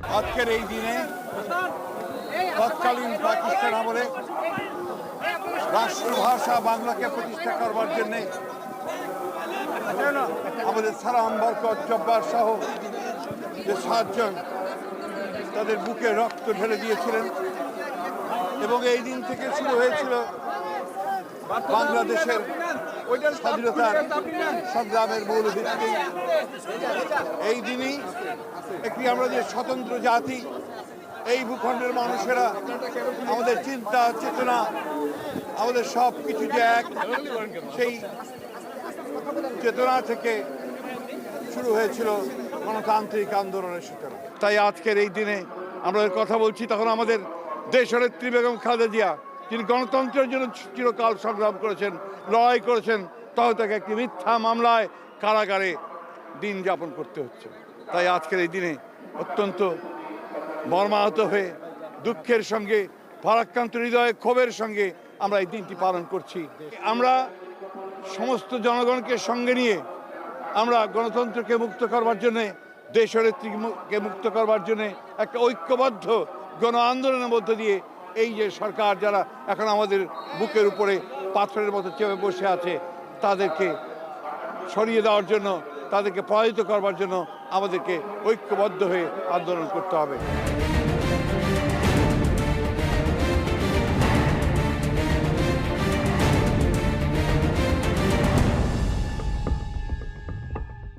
আজকের এই দিনে তৎকালীন পাকিস্তান আমলে রাষ্ট্রভাষা বাংলাকে প্রতিষ্ঠা করবার জন্য আমাদের সালাম বরকত, জব্বার সহ যে সাতজন তাদের বুকে রক্ত ঢেলে দিয়েছিলেন। এবং এই দিন থেকে শুরু হয়েছিল বাংলাদেশের স্বাধীনতার সংগ্রামের মূল ভিত্তি এই দিনই একটি আমরা যে স্বতন্ত্র জাতি, এই ভূখণ্ডের মানুষেরা আমাদের চিন্তা, চেতনা, আমাদের সব কিছু যে এক, সেই চেতনা থেকে শুরু হয়েছিল গণতান্ত্রিক আন্দোলনের সূচনা। তাই আজকের এই দিনে আমরা কথা বলছি, তখন আমাদের দেশনেত্রী বেগম খালেদা জিয়া যিনি গণতন্ত্রের জন্য চিরকাল সংগ্রাম করেছেন, লড়াই করেছেন তখন তাকে একটি মিথ্যা মামলায় কারাগারে দিন যাপন করতে হচ্ছে। তাই আজকের এই দিনে অত্যন্ত মর্মাহত হয়ে, দুঃখের সঙ্গে, ভারাক্রান্ত হৃদয়ে, ক্ষোভের সঙ্গে আমরা এই দিনটি পালন করছি। আমরা সমস্ত জনগণকে সঙ্গে নিয়ে আমরা গণতন্ত্রকে মুক্ত করবার জন্যে, দেশনেত্রীকে মুক্ত করবার জন্যে একটা ঐক্যবদ্ধ গণ আন্দোলনের মধ্য দিয়ে এই যে সরকার যারা এখন আমাদের বুকের উপরে পাথরের মতো চেপে বসে আছে, তাদেরকে সরিয়ে দেওয়ার জন্য, তাদেরকে পরাজিত করবার জন্য আমাদেরকে ঐক্যবদ্ধ হয়ে আন্দোলন করতে হবে।